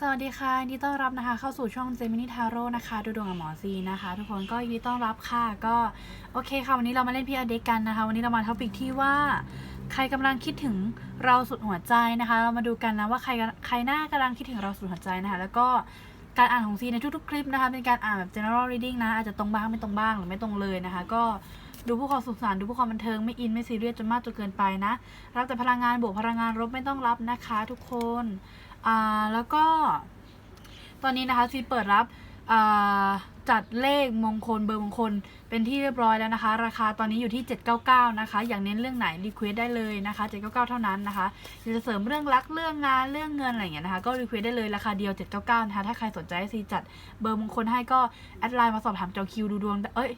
สวัสดีค่ะยินดีต้อนรับนะคะ เข้าสู่ช่องเจมินิทาโร่นะคะดูดวงกับหมอซีนะคะ ทุกคนก็ยินดีต้อนรับค่ะก็โอเคค่ะ วันนี้เรามาเล่นพีอาเด็กกันนะคะ วันนี้เรามาท็อปิกที่ว่า ใครกำลังคิดถึงเราสุดหัวใจนะคะ เรามาดูกันนะว่าใครใครหน้ากำลังคิดถึงเราสุดหัวใจนะคะ แล้วก็การอ่านของซีในทุกๆ คลิปนะคะ เป็นการอ่านแบบ general reading นะอาจจะตรงบ้างไม่ตรงบ้างหรือไม่ตรงเลยนะคะ ก็ดูผู้ความสุขสันต์ดูผู้ความบันเทิงไม่อินไม่ซีเรียสจนมากจนเกินไปนะรับแต่พลังงานบวกพลังงานลบไม่ต้องรับนะคะ ทุกคน อ่าแล้วก็ ตอนนี้นะคะซีเปิดรับอ่าจัดเลขมงคลเบอร์มงคลเป็นที่เรียบร้อยแล้วนะคะ ราคาตอนนี้อยู่ที่ 799 นะคะ อย่างเน้นเรื่องไหนรีเควสได้เลยนะคะ 799 เท่านั้นนะคะอยากจะเสริมเรื่องรักเรื่องงานเรื่องเงินอะไรอย่างเงี้ยนะคะก็รีเควสได้เลยราคาเดียว 799 นะคะถ้าใครสนใจให้ซีจัดเบอร์มงคลให้ก็แอดไลน์มาสอบถามจองคิวดูดวงเอ้ย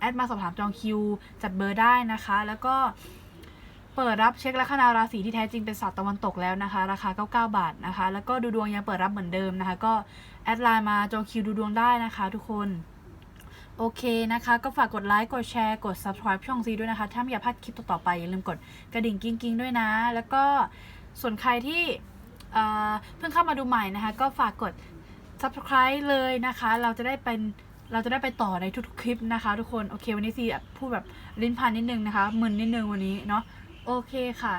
แอดมาสอบถามจองคิวจัดเบอร์ได้นะคะ แล้วก็ เปิดรับเช็คลัคนาราศีที่แท้จริงเป็นศาสตร์ตะวันตกแล้วนะคะ ราคา 99 บาทนะคะ แล้วก็ดูดวงยังเปิดรับเหมือนเดิมนะคะ ก็แอดไลน์มาจองคิวดูดวงได้นะคะ ทุกคนโอเคนะคะ ก็ฝากกดไลค์กดแชร์กด subscribe ช่องซีด้วยนะคะ ถ้าไม่อยากพลาดคลิปต่อๆไปอย่าลืมกดกระดิ่งกิ้งกิ้งๆด้วยนะ แล้วก็ส่วนใครที่เอ่อเพิ่งเข้ามาดูใหม่นะคะ ก็ฝากกด subscribe เลยนะคะ เราจะได้เป็นเราจะได้ไปต่อในทุกๆคลิปนะคะ ทุกคน โอเค วันนี้ซีพูดแบบลิ้นพันนิดนึงนะคะมึนนิดนึงวันนี้เนาะ โอเคค่ะ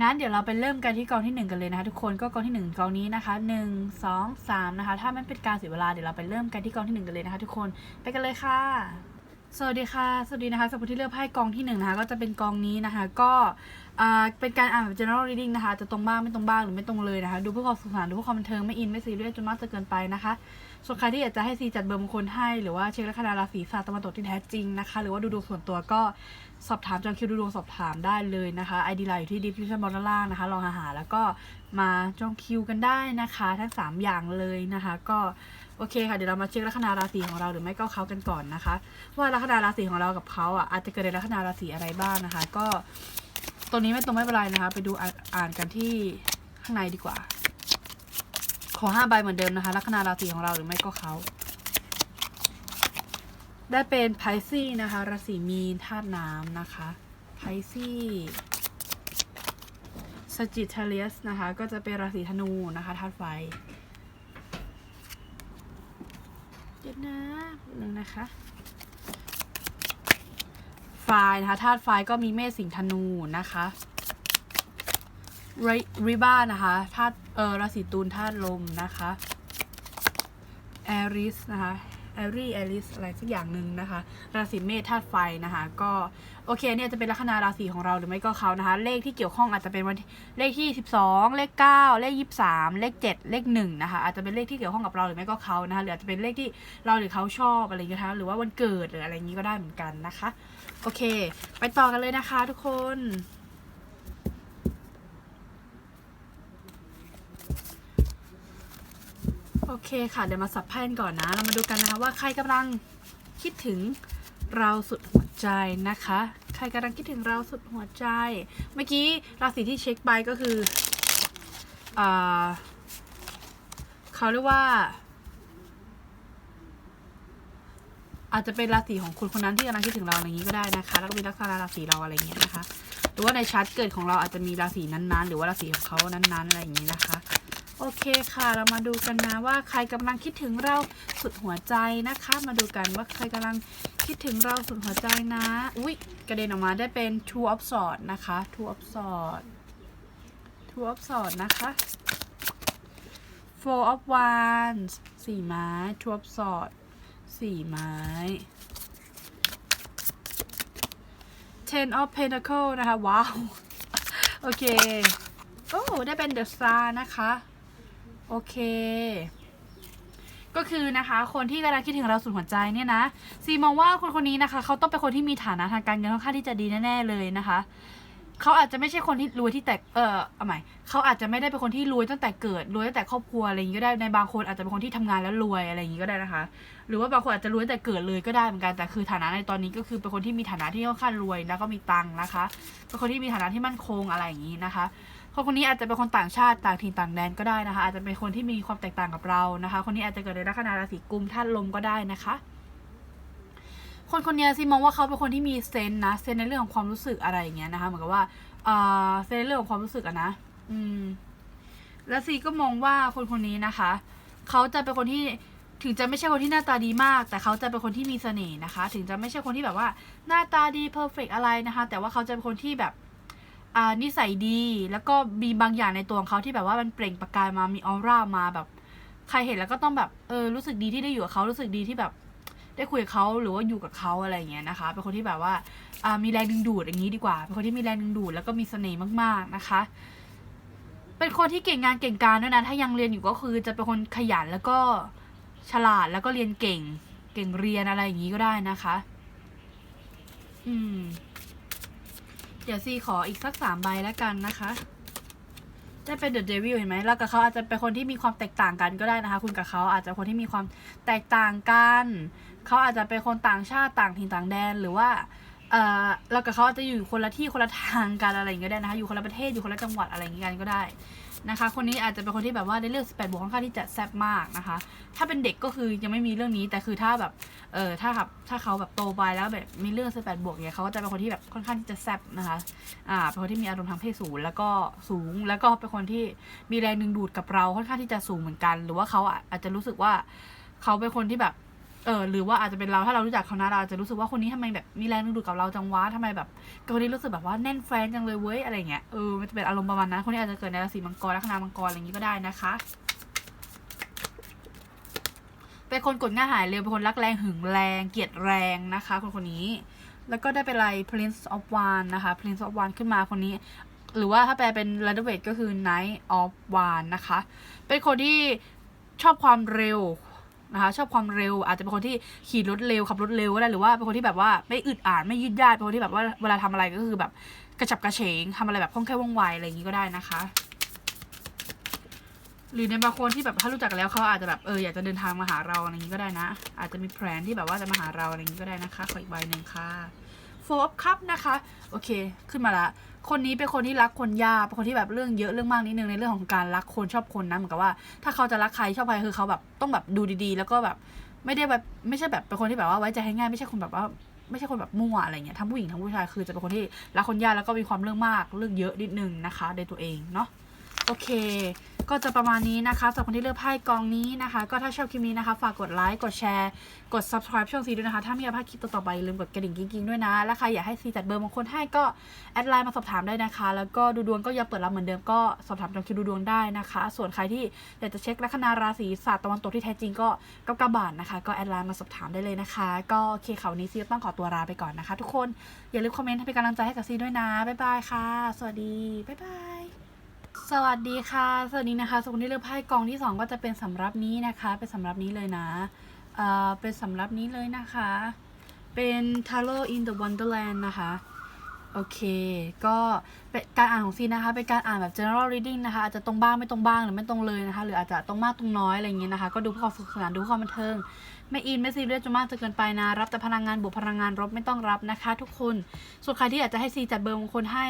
งั้นเดี๋ยวเราไปเริ่มกันที่กองที่หนึ่งกันเลยนะคะ ทุกคนก็กองที่หนึ่งกองนี้นะคะหนึ่งสองสามนะคะถ้าไม่เป็นการเสียเวลาเดี๋ยวเราไปเริ่มกันที่กองที่หนึ่งกันเลยนะคะ ทุกคนไปกันเลยค่ะ สวัสดีค่ะ สวัสดีนะคะสำหรับที่เลือกไพ่กองที่หนึ่งนะคะก็จะเป็นกองนี้นะคะ ก็อ่าเป็นการอ่านแบบ general reading นะคะ จะตรงบ้างไม่ตรงบ้างหรือไม่ตรงเลยนะคะ ดูเพื่อความสุขสันต์ดูเพื่อความบันเทิงไม่อินไม่ซีเรียสจนมากจนเกินไปนะคะส่วนใครที่อยากจะให้ซีจัดเบอร์มงคลให้หรือว่าเช็คลัคนาราศีศาสตร์ตะวันตกที่แท้จริงนะคะ หรือว่าดูดวงส่วนตัวก็ สอบถามจองคิวดูดวงสอบถามได้เลยนะคะไอดีไลน์อยู่ที่ดิสคริปชั่นบอลล่างนะคะลองหาหาแล้วก็มาจองคิวกันได้นะคะ ทั้ง 3 อย่างเลยนะคะ ก็โอเคค่ะเดี๋ยวเรามาเช็คลัคนาราศีของเราหรือไม่ก็เขากันก่อนนะคะ ว่าลัคนาราศีของเรากับเขาอะอาจจะเกิดในลัคนาราศีอะไรบ้างนะคะ ก็ตัวนี้ไม่ตรงไม่เป็นไรนะคะ ไปดูอ่านอ่านกันที่ข้างในดีกว่า ขอห้าใบเหมือนเดิมนะคะลัคนาราศีของเราหรือไม่ก็เขา ได้เป็นไพซี่นะคะ ราศีมีนธาตุน้ำนะคะไพซี่สจิทเลียสนะคะ ก็จะเป็นราศีธนูนะคะธาตุไฟเดี๋ยวนะหนึ่งนะคะไฟนะคะธาตุไฟก็มีเมษสิงธนูนะคะริบ้านะคะธาตุเออราศีตูนธาตุลมนะคะแอริสนะคะ แอรีแอริสอะไรสักอย่างหนึ่งนะคะ ราศีเมษธาตุไฟนะคะ ก็โอเคเนี่ยจะเป็นลัคนาราศีของเราหรือไม่ก็เขานะคะ เลขที่เกี่ยวข้องอาจจะเป็นวันเลขที่ 12 เลข 9 เลข 23 เลข 7 เลข1นะคะอาจจะเป็นเลขที่เกี่ยวข้องกับเราหรือไม่ก็เขานะคะหรืออาจจะเป็นเลขที่เราหรือเขาชอบอะไรอย่างเงี้ยนะคะหรือว่าวันเกิดหรืออะไรอย่างงี้ก็ได้เหมือนกันนะคะ โอเค ไปต่อกันเลยนะคะทุกคน โอเคค่ะเดี๋ยวมาสับไพ่กันก่อนนะ เรามาดูกันนะคะว่าใครกำลังคิดถึงเราสุดหัวใจนะคะ ใครกำลังคิดถึงเราสุดหัวใจ เมื่อกี้ราศีที่เช็คไปก็คืออเขาเรียกว่า อาจจะเป็นราศีของคนคนนั้นที่กำลังคิดถึงเราอะไรอย่างนี้ก็ได้นะคะ แล้วก็มีลักษณะราศีเราอะไรอย่างเงี้ยนะคะ หรือว่าในชาร์ตเกิดของเราอาจจะมีราศีนั้นๆ หรือว่าราศีของเขานั้นๆอะไรอย่างนี้นะคะ โอเคค่ะ เรามาดูกันนะว่าใครกำลังคิดถึงเราสุดหัวใจนะคะ มาดูกันว่าใครกำลังคิดถึงเราสุดหัวใจนะ อุ้ยกระเด็นออกมาได้เป็น two of swords นะคะ two of swords two of swords นะคะ four of wands สี่ไม้ two of swords สี่ไม้ ten of pentacle นะคะ ว้าว โอเค โอ้ ได้เป็น the star นะคะ โอเค ก็คือนะคะ คนที่กำลังคิดถึงเราสุดหัวใจเนี่ยนะซีมองว่าคนคนนี้นะคะ เขาต้องเป็นคนที่มีฐานะทางการเงินค่อนข้างที่จะดีแน่ๆเลยนะคะ เขาอาจจะไม่ใช่คนที่รวยที่แต่เออเอาใหม่เขาอาจจะไม่ได้เป็นคนที่รวยตั้งแต่เกิดรวยตั้งแต่ครอบครัวอะไรอย่างนี้ก็ได้ในบางคนอาจจะเป็นคนที่ทำงานแล้วรวยอะไรอย่างนี้ก็ได้นะคะ หรือว่าบางคนอาจจะรวยตั้งแต่เกิดเลยก็ได้เหมือนกันแต่คือฐานะในตอนนี้ก็คือเป็นคนที่มีฐานะที่ค่อนข้างรวยแล้วก็มีตังค์นะคะ เป็นคนที่มีฐานะที่มั่นคงอะไรอย่างนี้นะคะคนคนนี้อาจจะเป็นคนต่างชาติต่างถิ่นต่างแดนก็ได้นะคะ อาจจะเป็นคนที่มีความแตกต่างกับเรานะคะ คนนี้อาจจะเกิดในลัคนาราศีกุมธาตุลมก็ได้นะคะ คนคนนี้ซิมองว่าเขาเป็นคนที่มีเซนนะเซนในเรื่องของความรู้สึกอะไรอย่างเงี้ยนะคะเหมือนกับว่าเออเซนในเรื่องของความรู้สึกอะนะ อืม และซีก็มองว่าคนคนนี้นะคะเขาจะเป็นคนที่ถึงจะไม่ใช่คนที่หน้าตาดีมาก แต่เขาจะเป็นคนที่มีเสน่ห์นะคะ ถึงจะไม่ใช่คนที่แบบว่า หน้าตาดีเพอร์เฟกอะไรนะคะ แต่ว่าเขาจะเป็นคนที่แบบอ่านิสัยดี แล้วก็มีบางอย่างในตัวของเขาที่แบบว่ามันเปล่งประกายมามีออร่ามาแบบ ใครเห็นแล้วก็ต้องแบบเออรู้สึกดีที่ได้อยู่กับเขารู้สึกดีที่แบบ ได้คุยกับเขาหรือว่าอยู่กับเขาอะไรอย่างเงี้ยนะคะ เป็นคนที่แบบว่าามีแรงดึงดูดอย่างนี้ดีกว่า เป็นคนที่มีแรงดึงดูดแล้วก็มีเสน่ห์มากๆนะคะ เป็นคนที่เก่งงานเก่งการด้วยนะ ถ้ายังเรียนอยู่ก็คือจะเป็นคนขยันแล้วก็ฉลาดแล้วก็เรียนเก่ง เก่งเรียนอะไรอย่างนี้ก็ได้นะคะ อืม เดี๋ยวซีขออีกสักสามใบแล้วกันนะคะได้เป็นเดอะเดวิลเห็นไหมแล้วกับเขาอาจจะเป็นคนที่มีความแตกต่างกันก็ได้นะคะ คุณกับเขาอาจจะคนที่มีความแตกต่างกัน เขาอาจจะเป็นคนต่างชาติต่างถิ่นต่างแดนหรือว่าเออเรากับเขาอาจจะอยู่คนละที่คนละทางกันอะไรอย่างเงี้ยก็ได้นะคะอยู่คนละประเทศอยู่คนละจังหวัดอะไรอย่างเงี้ยกันก็ได้นะคะ คนนี้อาจจะเป็นคนที่แบบว่าในเรื่อง18 บวกค่อนข้างที่จะแซ่บมากนะคะ ถ้าเป็นเด็กก็คือยังไม่มีเรื่องนี้แต่คือถ้าแบบเออถ้าครับถ้าเขาแบบโตไปแล้วแบบมีเรื่อง 18 บวกเนี่ยเขาก็จะเป็นคนที่แบบค่อนข้างที่จะแซ่บนะคะอ่าเป็นคนที่มีอารมณ์ทางเพศสูงแล้วก็สูงแล้วก็เป็นคนที่มีแรงดึงดูดกับเราค่อนข้างที่จะสูงเหมือนกัน หรือว่าเขาอาจจะรู้สึกว่าเขาเป็นคนที่แบบ เออหรือว่าอาจจะเป็นเราถ้าเรารู้จักเขานะเราอาจจะรู้สึกว่าคนนี้ทำไมแบบมีแรงดึงดูดกับเราจังวะทำไมแบบคนนี้รู้สึกแบบว่าแน่นแฟนจังเลยเว้ยอะไรเงี้ยเออมันจะเป็นอารมณ์ประมาณนั้นคนนี้อาจจะเกิดในราศีมังกรลัคนามังกรอะไรอย่างงี้ก็ได้นะคะเป็นคนกดง่ายหายเร็วเป็นคนรักแรงหึงแรงเกลียดแรงนะคะ คนคนนี้ แล้วก็ได้เป็นไร Prince of Wand นะคะ Prince of Wand ขึ้นมาคนนี้หรือว่าถ้าแปลเป็น r a d o w a t ก็คือ Knight of Wand นะคะ เป็นคนที่ชอบความเร็ว นะคะชอบความเร็ว อาจจะเป็นคนที่ขี่รถเร็วขับรถเร็วก็ได้หรือว่าเป็นคนที่แบบว่าไม่อึดอัดไม่ยืดยาดเป็นคนที่แบบว่าเวลาทำอะไรก็คือแบบกระฉับกระเฉงทำอะไรแบบคล่องแคล่วว่องไวอะไรอย่างนี้ก็ได้นะคะ หรือในบางคนที่แบบถ้ารู้จักกันแล้วเขาอาจจะแบบเอออยากจะเดินทางมาหาเราอะไรอย่างนี้ก็ได้นะ อาจจะมีแพลนที่แบบว่าจะมาหาเราอะไรอย่างนี้ก็ได้นะคะขออีกใบหนึ่งค่ะ four of cup นะคะ โอเค ขึ้นมาละ คนนี้เป็นคนที่รักคนยากเป็นคนที่แบบเรื่องเยอะเรื่องมากนิดนึงในเรื่องของการรักคนชอบคนนะเหมือนกับว่า ถ้าเขาจะรักใครชอบใครคือเขาแบบต้องแบบดูดีๆ แล้วก็แบบไม่ได้แบบไม่ใช่แบบเป็นคนที่แบบว่าไว้ใจง่ายไม่ใช่คนแบบว่าไม่ใช่คนแบบมั่วอะไรเงี้ยทั้งผู้หญิงทั้งผู้ชายคือจะเป็นคนที่รักคนยากแล้วก็มีความเรื่องมากเรื่องเยอะนิดนึงนะคะ ในตัวเองเนาะโอเค ก็จะประมาณนี้นะคะสำหรับคนที่เลือกไพ่กองนี้นะคะ ก็ถ้าชอบคลิปนี้นะคะ ฝากกดไลค์กดแชร์กด subscribe ช่องซีด้วยนะคะ ถ้าไม่อยากพลาดคลิปต่อไปอย่าลืมกดกระดิ่งกิ๊งๆด้วยนะและใครอยากให้ซีจัดเบอร์บางคนให้ก็แอดไลน์มาสอบถามได้นะคะ แล้วก็ดูดวงก็ยังเปิดรับเหมือนเดิมก็สอบถามจองคิวดูดวงได้นะคะ ส่วนใครที่อยากจะเช็คลัคนาราศีศาสตร์ตะวันตกที่แท้จริงก็กับกบาทนะคะ ก็แอดไลน์มาสอบถามได้เลยนะคะ ก็โอเคค่ะวันนี้ซีก็ต้องขอตัวลาไปก่อนนะคะ ทุกคนอย่าลืมคอมเมนต์ให้เป็นกำลังใจให้กับซีด้วยนะบ๊ายบายค่ะ สวัสดีบ๊ายบาย สวัสดีค่ะ สวัสดีนะคะสมมติเลือกไพ่กองที่สองก็จะเป็นสำรับนี้นะคะ เป็นสำรับนี้เลยนะ เอ่อ เป็นสำรับนี้เลยนะคะ เป็น Tarot in the Wonderland นะคะ โอเค ก็เป็นการอ่านของซีนะคะ เป็นการอ่านแบบ general reading นะคะ อาจจะตรงบ้างไม่ตรงบ้างหรือไม่ตรงเลยนะคะ หรืออาจจะตรงมากตรงน้อยอะไรอย่างเงี้ยนะคะ ก็ดูเพื่อความสนุกสนานดูเพื่อความบันเทิง ไม่อินไม่ซีเรียสจนมากจนเกินไปนะ รับแต่พลังงานบวกพลังงานลบไม่ต้องรับนะคะ ทุกคน ส่วนใครที่อยากจะให้ซีจัดเบอร์มงคลให้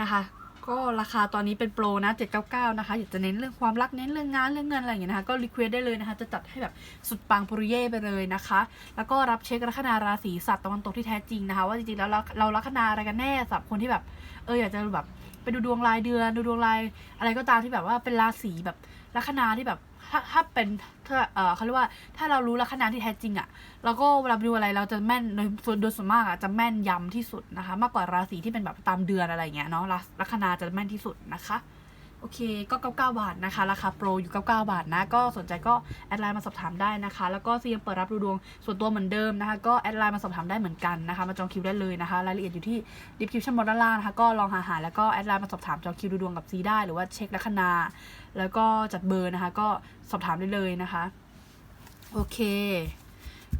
นะคะ ก็ราคาตอนนี้เป็นโปรนะ799นะคะอยากจะเน้นเรื่องความรักเน้นเรื่องงานเรื่องเงินอะไรอย่างเงี้ยนะคะก็รีเควสได้เลยนะคะจะจัดให้แบบสุดปังปุริเย่ไปเลยนะคะ แล้วก็รับเช็คลัคนาราศีสัตว์ตะวันตกที่แท้จริงนะคะ ว่าจริงๆแล้วเราเราลัคนาอะไรกันแน่สำหรับคนที่แบบเอออยากจะแบบ ไปดูดวงรายเดือน ดูดวงรายอะไรก็ตามที่แบบว่าเป็นราศีแบบลัคนาที่แบบถ้าถ้าเป็นถ้าเออเขาเรียกว่าถ้าเรารู้ลัคนาที่แท้จริงอะ่ะเราก็เวลาดูอะไรเราจะแม่นโดยส่วนโดยส่วนมากอะ่ะจะแม่นยำที่สุดนะคะ มากกว่าราศีที่เป็นแบบตามเดือนอะไรเงี้ยเนาะลัลัคนาจะแม่นที่สุดนะคะ โอเคก็ 99 บาทนะคะ ราคาโปรอยู่ 99 บาทนะ ก็สนใจก็แอดไลน์มาสอบถามได้นะคะ แล้วก็ซียังเปิดรับดูดวงส่วนตัวเหมือนเดิมนะคะ ก็แอดไลน์มาสอบถามได้เหมือนกันนะคะ มาจองคิวได้เลยนะคะ รายละเอียดอยู่ที่ดิสคริปชั่นบนด้านล่างนะคะ ก็ลองหาหาแล้วก็แอดไลน์มาสอบถามจองคิวดูดวงกับซีได้ หรือว่าเช็คลัคนา แล้วก็จัดเบอร์นะคะ ก็สอบถามได้เลยนะคะ โอเค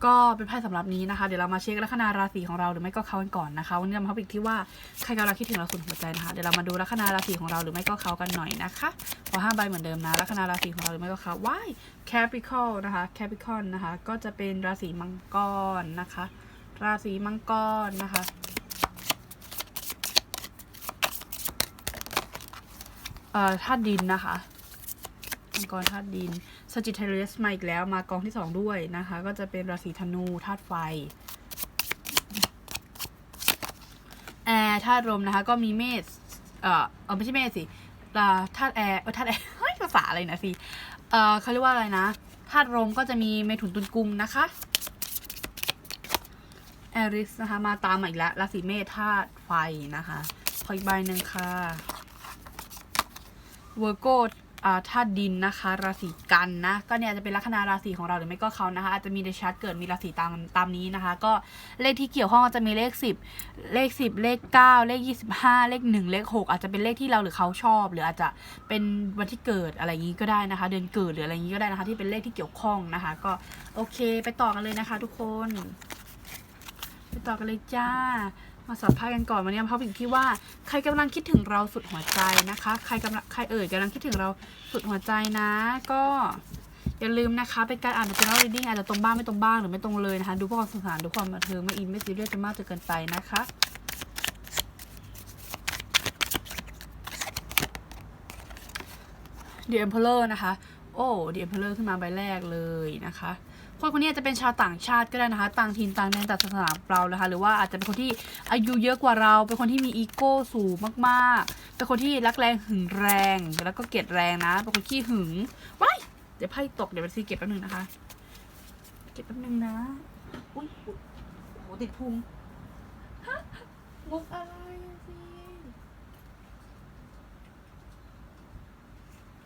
ก็เป็นไพ่สำหรับนี้นะคะ เดี๋ยวเรามาเช็คลัคนาราศีของเราหรือไม่ก็เขากันก่อนนะคะวันนี้เรามาท็อปิกที่ว่าใครกำลังคิดถึงเราสุดหัวใจนะคะเดี๋ยวเรามาดูลัคนาราศีของเราหรือไม่ก็เขากันหน่อยนะคะขอห้าใบเหมือนเดิมนะลัคนาราศีของเราหรือไม่ก็เขาว้ายแคปิคอลนะคะแคปิคอนนะคะก็จะเป็นราศีมังกรนะคะ ราศีมังกรนะคะเอ่อธาตุดินนะคะ มังกรธาตุดินสจิ t เทเรสมาอีกแล้วมากองที่สองด้วยนะคะ ก็จะเป็นราศีธนูธาตุไฟแอร์ธาตุลมนะคะ ก็มีเมษเอ่อเออไม่ใช่เมษสิธาตุแอร์เออธาตุแอร์เฮ้ยภาษาอะไรนะสิเออเขาเรียกว่าอะไรนะธาตุลมก็จะมีเมถุนตุลกุมนะคะแอริสนะคะ มาตามมาอีกแล้วราศีเมษธาตุไฟนะคะขออีกใบหนึ่งค่ะเวอร์โก ธาตุดินนะคะราศีกันนะก็เนี่ยจะเป็นลัคนาราศีของเราหรือไม่ก็เขานะคะอาจจะมีในชาร์ตเกิดมีราศีตามตามนี้นะคะ ก็เลขที่เกี่ยวข้องจะมีเลขสิบเลขสิบเลขเก้าเลขยี่สิบห้าเลขหนึ่งเลขหกอาจจะเป็นเลขที่เราหรือเขาชอบ หรืออาจจะเป็นวันที่เกิดอะไรอย่างนี้ก็ได้นะคะ เดือนเกิดหรืออะไรอย่างนี้ก็ได้นะคะ ที่เป็นเลขที่เกี่ยวข้องนะคะ ก็โอเค ไปต่อกันเลยนะคะ ทุกคน ไปต่อกันเลยจ้า มาสัมภาษณ์กันก่อนวันนี้มาพบอีกที่ว่าใครกำลังคิดถึงเราสุดหัวใจนะคะ ใครกำลังใครเอ่ยกำลังคิดถึงเราสุดหัวใจนะ ก็อย่าลืมนะคะ เป็นการอ่าน general reading อาจจะตรงบ้างไม่ตรงบ้างหรือไม่ตรงเลยนะคะ ดูเพื่อความสนุกสนานดูความบันเทิงไม่อินไม่ซีเรียสจนมากจนเกินไปนะคะ The Emperor นะคะ โอ้ The Emperor ขึ้นมาใบแรกเลยนะคะ คนคนนี้อาจจะเป็นชาวต่างชาติก็ได้นะคะ ต่างถิ่นต่างแดนต่างศาสนาเรานะคะ หรือว่าอาจจะเป็นคนที่อายุเยอะกว่าเรา เป็นคนที่มีอีโก้สูงมากๆ เป็นคนที่รักแรงหึงแรง แล้วก็เกลียดแรงนะ เป็นคนขี้หึงว้ายเดี๋ยวไพ่ตก เดี๋ยวไปซีเก็บแป๊บนึงนะคะ เก็บแป๊บนึงนะ อุ้ยโอ้โหติดพุงฮะมุกอะไรอะสิ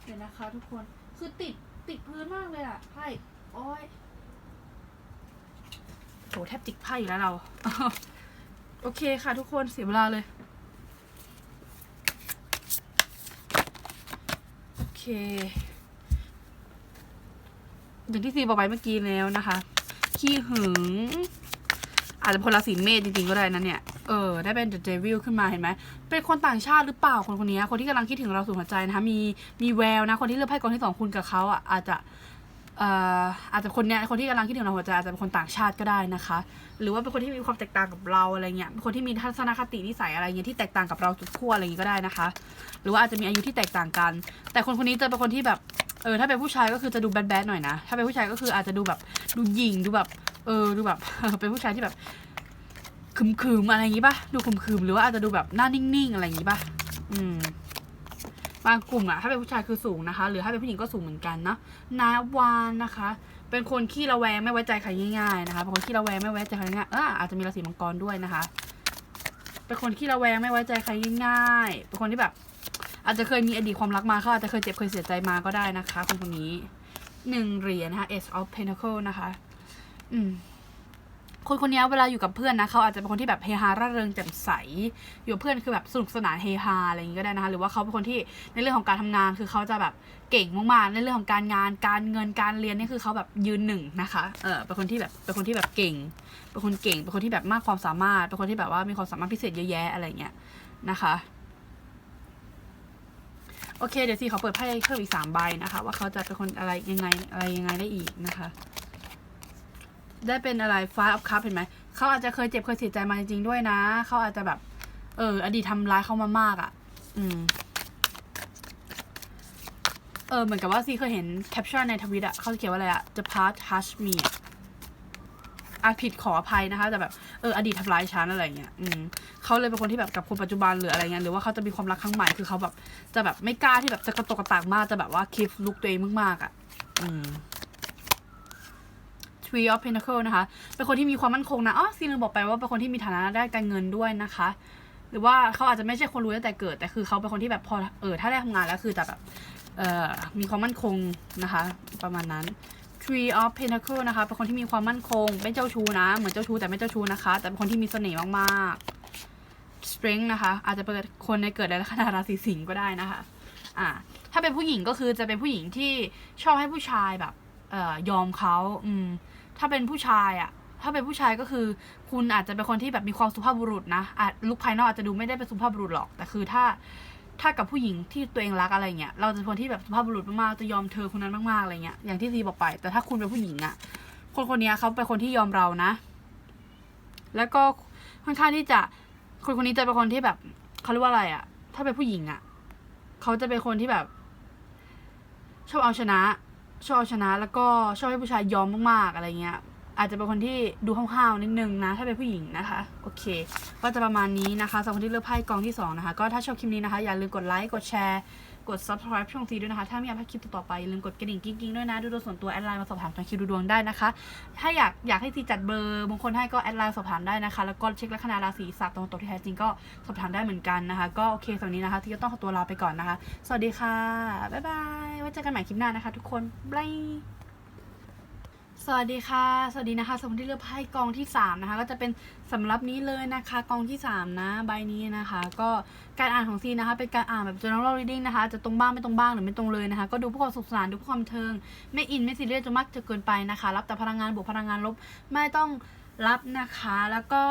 เดี๋ยวนะคะทุกคน คือติดติดพื้นมากเลยอะไพ่โอ้ย โหแทบจิกไพ่อยู่แล้วเรา โอเคค่ะทุกคนเสียเวลาเลย โอเค อย่างที่ซีบอกไปเมื่อกี้แล้วนะคะ ขี้หึง อาจจะพลราศีเมษจริงๆก็ได้นะเนี่ย เออ ได้เป็น The Devil ขึ้นมาเห็นไหม เป็นคนต่างชาติหรือเปล่าคนคนนี้ คนที่กำลังคิดถึงเราสุดหัวใจนะคะ มีมีแววนะ คนที่เลือกไพ่กองที่สองคุณกับเขาอะอาจจะ อาจจะคนเนี้ยคนที่กำลังคิดถึงเราหัวใจอาจจะเป็นคนต่างชาติก็ได้นะคะ หรือว่าเป็นคนที่มีความแตกต่างกับเราอะไรเงี้ยเป็นคนที่มีทัศนคตินิสัยอะไรเงี้ยที่แตกต่างกับเราสุดขั้วอะไรเงี้ยก็ได้นะคะ หรือว่าอาจจะมีอายุที่แตกต่างกัน แต่คนคนนี้จะเป็นคนที่แบบเออถ้าเป็นผู้ชายก็คือจะดูแบดๆหน่อยนะถ้าเป็นผู้ชายก็คืออาจจะดูแบบดูหยิ่งดูแบบเออดูแบบเป็นผู้ชายที่แบบขึมๆอะไรอย่างงี้ป่ะดูขึมๆหรือว่าอาจจะดูแบบหน้านิ่งๆอะไรอย่างงี้ป่ะอืม บางกลุ่มอะถ้าเป็นผู้ชายคือสูงนะคะ หรือถ้าเป็นผู้หญิงก็สูงเหมือนกันเนาะนาวานนะคะ เป็นคนขี้ระแวงไม่ไว้ใจใครง่ายๆนะคะเป็นคนขี้ระแวงไม่ไว้ใจใครง่ายเอออาจจะมีราศีมังกรด้วยนะคะ เป็นคนขี้ระแวงไม่ไว้ใจใครง่ายๆเป็นคนที่แบบ อาจจะเคยมีอดีตความรักมาเขาอาจจะเคยเจ็บเคยเสียใจมาก็ได้นะคะคนคนนี้หนึ่งเหรียญนะคะ Ace of Pentacle นะคะ อืม คนคนนี้เวลาอยู่กับเพื่อนนะเขาอาจจะเป็นคนที่แบบเฮฮาร่าเริงแจ่มใส อยู่เพื่อนคือแบบสนุกสนานเฮฮาอะไรอย่างงี้ก็ได้นะคะ หรือว่าเขาเป็นคนที่ในเรื่องของการทำงานคือเขาจะแบบเก่งมากๆในเรื่องของการงาน การเงินการเรียนนี่คือเขาแบบยืนหนึ่งนะคะ เออเป็นคนที่แบบเป็นคนที่แบบเก่ง เป็นคนเก่ง เป็นคนที่แบบมากความสามารถ เป็นคนที่แบบว่ามีความสามารถพิเศษเยอะแยะอะไรเงี้ยนะคะโอเคเดี๋ยวซีขอเปิดไพ่เพิ่มอีกสามใบนะคะ ว่าเขาจะเป็นคนอะไรยังไงอะไรยังไงได้อีกนะคะ ได้เป็นอะไรฟ้าอัพคัพเห็นไหมเขาอาจจะเคยเจ็บเคยเสียใจมาจริงๆด้วยนะเขาอาจจะแบบ เออ อดีตทำร้ายเขามามากอะ่ะ อืม เออเหมือนกับว่าซีเคยเห็นแคปชั่นในทวิตอะเขาเขียนว่าอะไรอะ the past touch me อะอาจผิดขออภัยนะคะ แต่แบบเอออดีตทำร้ายฉันอะไรเงี้ยอืมเขาเลยเป็นคนที่แบบกับคนปัจจุบันหรืออะไรเงี้ยหรือว่าเขาจะมีความรักครั้งใหม่คือเขาแบบจะแบบไม่กล้าที่แบบจะกระตกกระตากมากจะแบบว่าคีฟลุกตัวเองมากๆอะ่ะ อืม Three of Pentacle นะคะ เป็นคนที่มีความมั่นคงนะอ๋อซีนึงบอกไปว่าเป็นคนที่มีฐานะได้การเงินด้วยนะคะ หรือว่าเขาอาจจะไม่ใช่คนรวยตั้งแต่เกิด แต่คือเขาเป็นคนที่แบบพอเออถ้าได้ทำงานแล้วคือจะแบบเอ่อมีความมั่นคงนะคะ ประมาณนั้น Tree of Pentacle นะคะเป็นคนที่มีความมั่นคงไม่เจ้าชู้นะ เหมือนเจ้าชู้แต่ไม่เจ้าชู้นะคะ แต่เป็นคนที่มีเสน่ห์มากๆ Strength นะคะ อาจจะเป็นคนในเกิดในลัคนาราศีสิงห์ก็ได้นะคะอ่าถ้าเป็นผู้หญิงก็คือจะเป็นผู้หญิงที่ชอบให้ผู้ชายแบบเอ่อยอมเขาอืม ถ้าเป็นผู้ชายอะถ้าเป็นผู้ชายก็คือ คุณอาจจะเป็นคนที่แบบมีความสุภาพบุรุษนะอาจลุคภายนอกอาจจะดูไม่ได้เป็นสุภาพบุรุษหรอก แต่คือถ้าถ้ากับผู้หญิงที่ตัวเองรักอะไรเงี้ย เราจะเป็นคนที่แบบสุภาพบุรุษมากๆ จะยอมเธอคนนั้นมากๆ อะไรเงี้ย อย่างที่ซีบอกไป แต่ถ้าคุณเป็นผู้หญิงอะคนคนนี้เขาเป็นคนที่ยอมเรานะ แล้วก็ค่อนข้างที่จะ คนคนนี้จะเป็นคนที่แบบเขาเรียกว่าอะไรอะถ้าเป็นผู้หญิงอะเขาจะเป็นคนที่แบบ ชอบเอาชนะ ชอบชนะ แล้วก็ชอบให้ผู้ชายยอมมากๆอะไรเงี้ย อาจจะเป็นคนที่ดูห้าวๆนิดนึงนะ ถ้าเป็นผู้หญิงนะคะ โอเค ก็จะประมาณนี้นะคะสำหรับคนที่เลือกไพ่กองที่สองนะคะ ก็ถ้าชอบคลิปนี้นะคะ อย่าลืมกดไลค์ กดแชร์ กด subscribe ช่องซีด้วยนะคะ ถ้าไม่อยากให้คลิปต่อไปอย่าลืมกดกระดิ่งกิ๊งๆด้วยนะ ดูดวงส่วนตัวแอดไลน์มาสอบถามทางคิวดูดวงได้นะคะ ถ้าอยากอยากให้ซีจัดเบอร์มงคลให้ก็แอดไลน์สอบถามได้นะคะ แล้วก็เช็คลัคนาราศีศาสตร์ตรงตัวที่แท้จริงก็สอบถามได้เหมือนกันนะคะ ก็โอเคสำหรับวันนี้นะคะ ที่ก็ต้องขอตัวลาไปก่อนนะคะ สวัสดีค่ะ บ๊ายบาย ไว้เจอกันใหม่คลิปหน้านะคะ ทุกคนบาย สวัสดีค่ะ สวัสดีนะคะสำหรับที่เลือกไพ่กองที่3นะคะก็จะเป็นสำหรับนี้เลยนะคะกองที่ 3 นะใบนี้นะคะ ก็การอ่านของซีนะคะเป็นการอ่านแบบ general reading นะคะจะตรงบ้างไม่ตรงบ้างหรือไม่ตรงเลยนะคะ ก็ดูเพื่อความสุขสนานดูเพื่อความเทิง ไม่อินไม่ซีเรียสจนมากจะเกินไปนะคะ รับแต่พลังงานบวกพลังงานลบไม่ต้องรับนะคะแล้วก็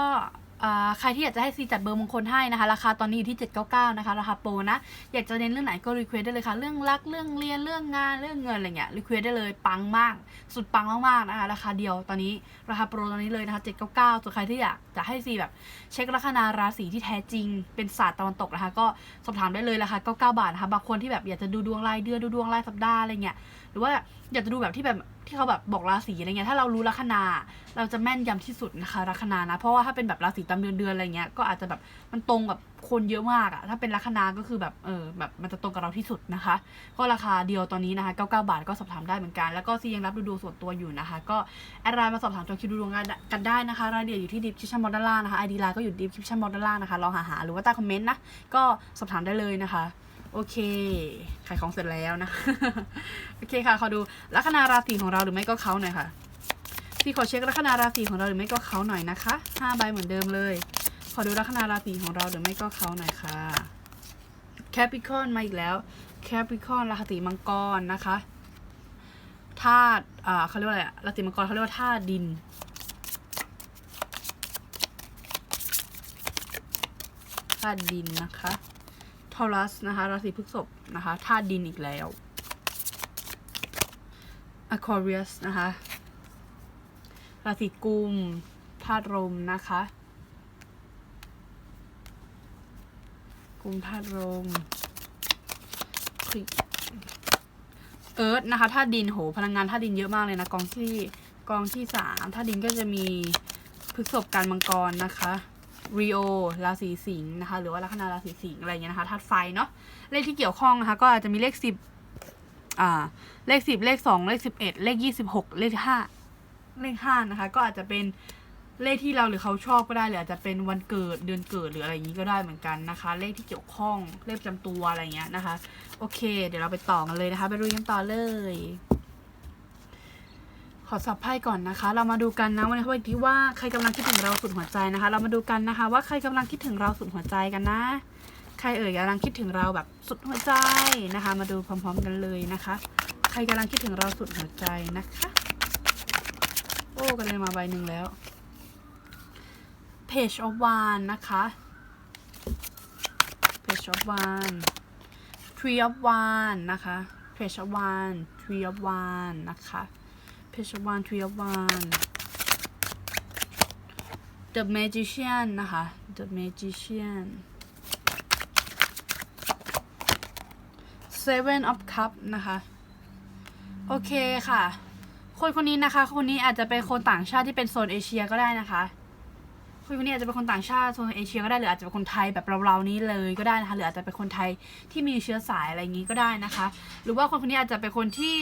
ใครที่อยากจะให้ซีจัดเบอร์มงคลให้นะคะ ราคาตอนนี้อยู่ที่ 799 นะคะ ราคาโปรนะ อยากจะเน้นเรื่องไหนก็รีเควสได้เลยค่ะ เรื่องรัก เรื่องเรียน เรื่องงาน เรื่องเงินอะไรเงี้ย รีเควสได้เลย ปังมาก สุดปังมากๆนะคะ ราคาเดียวตอนนี้ ราคาโปรตอนนี้เลยนะคะ 799ส่วนใครที่อยากจะให้ซีแบบเช็คลัคนาราศีที่แท้จริง เป็นศาสตร์ตะวันตกนะคะ ก็สอบถามได้เลยราคา 99 บาทนะคะ บางคนที่แบบอยากจะดูดวงรายเดือน ดูดวงรายสัปดาห์อะไรเงี้ย หรือว่าอยากจะดูแบบที่แบบที่เขาแบบบอกราศีอะไรเงี้ยถ้าเรารู้ลัคนา เราจะแม่นยำที่สุดนะคะลัคนานะ เพราะว่าถ้าเป็นแบบราศีตามเดือนเดือนอะไรเงี้ยก็อาจจะแบบมันตรงกับคนเยอะมากอะถ้าเป็นลัคนาก็คือแบบเออแบบมันจะตรงกับเราที่สุดนะคะ ก็ราคาเดียวตอนนี้นะคะ99 บาทก็สอบถามได้เหมือนกัน แล้วก็ซียังรับดูดวงส่วนตัวอยู่นะคะ ก็แอดไลน์มาสอบถามจองคิวดูดวงกันได้นะคะรายละเอียดอยู่ที่ดิฟชิชั่นมอดล่างนะคะไอดีไลน์ก็อยู่ดิฟชิชั่นมอดล่างนะคะลองหาหาหรือว่าใต้คอมเมนต์นะก็สอบถามได้เลยนะคะ โอเค ขายของเสร็จแล้วนะ โอเคค่ะ ขอดูลัคนาราศีของเราหรือไม่ก็เขาหน่อยค่ะพี่ขอเช็คลัคนาราศีของเราหรือไม่ก็เขาหน่อยนะคะห้าใบเหมือนเดิมเลย ขอดูลัคนาราศีของเราหรือไม่ก็เขาหน่อยค่ะแคปิคอนมาอีกแล้วแคปิคอนราศีมังกรนะคะธาตุอ่าเขาเรียกว่าอะไรราศีมังกรเขาเรียกว่าธาตุดินธาตุดินนะคะ ทอรัสนะคะราศีพฤษภนะคะธาตุดินอีกแล้ว Aquarius นะคะราศีกุมธาตุลมนะคะ กุมธาตุลมเอิร์ธนะคะธาตุดินโห พลังงานธาตุดินเยอะมากเลยนะกองที่กองที่สามธาตุดินก็จะมีพฤษภการมังกรนะคะ รีโอราศีสิงห์นะคะ หรือว่าลัคนาราศีสิงห์อะไรเงี้ยนะคะธาตุไฟเนาะเลขที่เกี่ยวข้องนะคะ ก็อาจจะมีเลขสิบอ่าเลขสิบเลขสองเลขสิบเอ็ดเลขยี่สิบหกเลขห้าเลขห้านะคะ ก็อาจจะเป็นเลขที่เราหรือเขาชอบก็ได้หรืออาจจะเป็นวันเกิดเดือนเกิดหรืออะไรอย่างนี้ก็ได้เหมือนกันนะคะ เลขที่เกี่ยวข้องเลขประจำตัวอะไรเงี้ยนะคะ โอเค เดี๋ยวเราไปต่อกันเลยนะคะ ไปดูกันต่อเลย อสับไพ่ก่อนนะคะ เรามาดูกันนะวันนี้เขาบอกที่ว่าใครกำลังคิดถึงเราสุดหัวใจนะคะ เรามาดูกันนะคะ ว่าใครกำลังคิดถึงเราสุดหัวใจกันนะ ใครเอ่ยกำลังคิดถึงเราแบบสุดหัวใจนะคะ มาดูพร้อม ๆ กันเลยนะคะ ใครกำลังคิดถึงเราสุดหัวใจนะคะ โอ้กันเลยมาใบหนึ่งแล้ว Page of Wand นะคะ Page of Wand Tree of Wand นะคะ Page of Wand Tree of Wand นะคะ เพชรวานทวีวาน The Magician นะคะ The Magician Seven of Cup นะคะ โอเคค่ะ คนคนนี้นะคะ คนนี้อาจจะเป็นคนต่างชาติที่เป็นโซนเอเชียก็ได้นะคะ คุณคนนี้อาจจะเป็นคนต่างชาติโซนเอเชียก็ได้หรืออาจจะเป็นคนไทยแบบเราๆนี้เลยก็ได้นะคะหรืออาจจะเป็นคนไทยที่มีเชื้อสายอะไรอย่างนี้ก็ได้นะคะ หรือว่าคนคนนี้อาจจะเป็นคนที่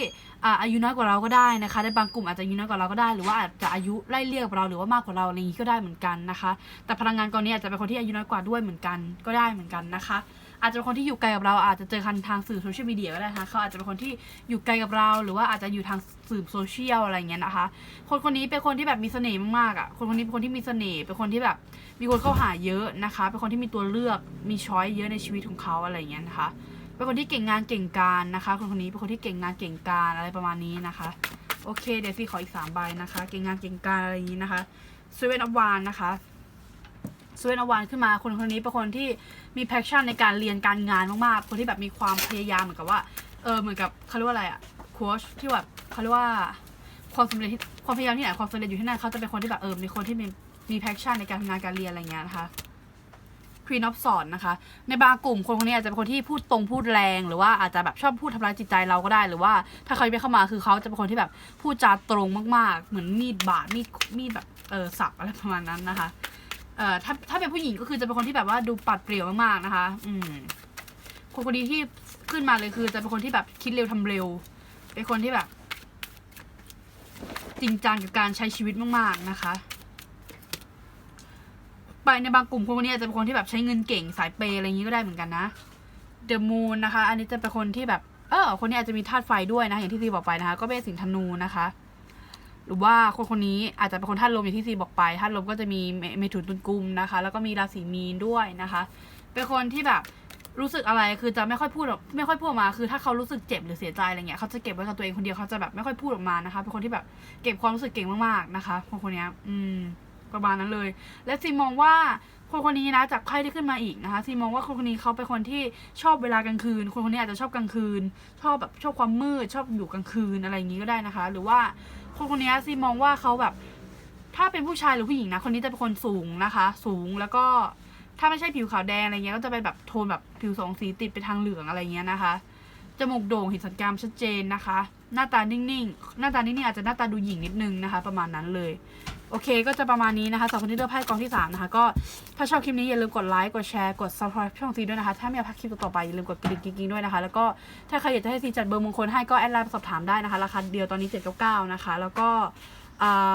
อาอายุน้อยกว่าเราก็ได้นะคะในบางกลุ่มอาจจะอายุน้อยกว่าเราก็ได้ หรือว่าอาจจะอายุไล่เลี่ยกับเราหรือว่ามากกว่าเราอะไรอย่างนี้ก็ได้เหมือนกันนะคะ แต่พลังงานกองนี้อาจจะเป็นคนที่อายุน้อยกว่าด้วยเหมือนกันก็ได้เหมือนกันนะคะ อาจจะเป็นคนที่อยู่ไกลกับเราอาจจะเจอกันทางสื่อโซเชียลมีเดียก็ได้นะคะเขาอาจจะเป็นคนที่อยู่ไกลกับเรา หรือว่าอาจจะอยู่ทางสื่อโซเชียลอะไรเงี้ยนะคะ คนคนนี้เป็นคนที่แบบมีเสน่ห์มากๆอะคนคนนี้เป็นคนที่มีเสน่ห์เป็นคนที่แบบมีคนเข้าหาเยอะนะคะ เป็นคนที่มีตัวเลือกมีช้อยเยอะในชีวิตของเขาอะไรเงี้ยนะคะเป็นคนที่เก่งงานเก่งการนะคะ คนคนนี้เป็นคนที่เก่งงานเก่งการอะไรประมาณนี้นะคะโอเคเดี๋ยวพี่ขออีกสามใบนะคะ เก่งงานเก่งการอะไรอย่างนี้นะคะสวีเวนอวานนะคะ สเวนอวานขึ้นมาคนคนนี้เป็นคนที่มีแพชชั่นในการเรียนการงานมากๆ คนที่แบบมีความพยายามเหมือนกับว่า เออเหมือนกับเขาเรียกว่าอะไรอะโค้ชที่แบบเขาเรียกว่าความสำเร็จที่ความพยายามที่ไหนความสำเร็จอยู่ที่นั่นเขาจะเป็นคนที่แบบเออมีคนที่มีมีแพชชั่นในการทำงานการเรียนอะไรเงี้ยนะคะ Queen of Swords นะคะ ในบางกลุ่มคนคนนี้อาจจะเป็นคนที่พูดตรงพูดแรง หรือว่าอาจจะแบบชอบพูดทำร้ายจิตใจเราก็ได้หรือว่า ถ้าเขาไม่เข้ามาคือเขาจะเป็นคนที่แบบพูดจาตรงมากๆ เหมือนมีดบาดมีดมีดแบบเออสับอะไรประมาณนั้นนะคะ อ่อถ้าถ้าเป็นผู้หญิงก็คือจะเป็นคนที่แบบว่าดูปัดเปรี่ยวมากๆนะคะ อืมคนคนนี้ที่ขึ้นมาเลยคือจะเป็นคนที่แบบคิดเร็วทำเร็ว เป็นคนที่แบบ จริงจังกับการใช้ชีวิตมากๆนะคะ ไปในบางกลุ่มคนคนนี้อาจจะเป็นคนที่แบบใช้เงินเก่งสายเปย์อะไรอย่างนี้ก็ได้เหมือนกันนะ The Moon นะคะ อันนี้จะเป็นคนที่แบบเออคนนี้อาจจะมีธาตุไฟด้วยนะ อย่างที่ซีบอกไปนะคะ ก็เป็นสิงห์ธนูนะคะ หรือว่าคนคนนี้อาจจะเป็นคนธาตุลมอย่างที่ซีบอกไปธาตุลมก็จะมีเมถุนตุลกุมนะคะ แล้วก็มีราศีมีนด้วยนะคะ เป็นคนที่แบบรู้สึกอะไรคือจะไม่ค่อยพูดออกไม่ค่อยพูดออกมาคือถ้าเขารู้สึกเจ็บหรือเสียใจอะไรเงี้ยเขาจะเก็บไว้กับตัวเองคนเดียวเขาจะแบบไม่ค่อยพูดออกมานะคะ เป็นคนที่แบบเก็บความรู้สึกเก่งมากๆนะคะคนคนนี้อืมประมาณนั้นเลย และซีมองว่าคนคนนี้นะจากไพ่ที่ขึ้นมาอีกนะคะซีมองว่าคนคนนี้เขาเป็นคนที่ชอบเวลากลางคืน คนคนนี้อาจจะชอบกลางคืน ชอบแบบชอบความมืดชอบอยู่กลางคืนอะไรอย่างนี้ก็ได้นะคะ หรือว่า คนคนนี้ซีมองว่าเขาแบบ ถ้าเป็นผู้ชายหรือผู้หญิงนะ คนนี้จะเป็นคนสูงนะคะ สูงแล้วก็ถ้าไม่ใช่ผิวขาวแดงอะไรเงี้ยก็จะเป็นแบบโทนแบบผิวสองสีติดไปทางเหลืองอะไรเงี้ยนะคะจมูกโด่งเห็นสัญญามชัดเจนนะคะ หน้าตานิ่งๆ หน้าตานิ่งๆอาจจะหน้าตาดูหยิ่งนิดนึงนะคะ ประมาณนั้นเลย โอเค ก็จะประมาณนี้นะคะสำหรับคนที่เลือกไพ่กองที่ 3 นะคะ ก็ถ้าชอบคลิปนี้อย่าลืมกดไลค์กดแชร์กด subscribe ช่องซีด้วยนะคะ ถ้าไม่อยากพลาดคลิปต่อไปอย่าลืมกดกระดิ่งกิ๊งๆด้วยนะคะ แล้วก็ถ้าใครอยากจะให้ซีจัดเบอร์มงคลให้ก็แอดไลน์สอบถามได้นะคะราคาเดียวตอนนี้799นะคะ แล้วก็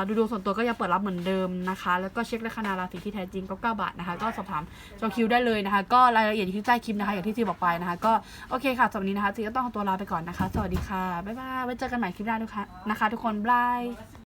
ดูดวงส่วนตัวก็ยังเปิดรับเหมือนเดิมนะคะ แล้วก็เช็คลัคนาราศีที่แท้จริงก็9บาทนะคะ ก็สอบถามจองคิวได้เลยนะคะ ก็รายละเอียดอยู่ที่ใต้คลิปนะคะ อย่างที่ซีบอกไปนะคะ ก็โอเคค่ะสำหรับวันนี้นะคะซีก็ต้องขอตัวลาไปก่อนนะคะ สวัสดีค่ะ บ๊ายบาย ไว้เจอกันใหม่คลิปหน้าทุกค่ะนะคะ ทุกคนบาย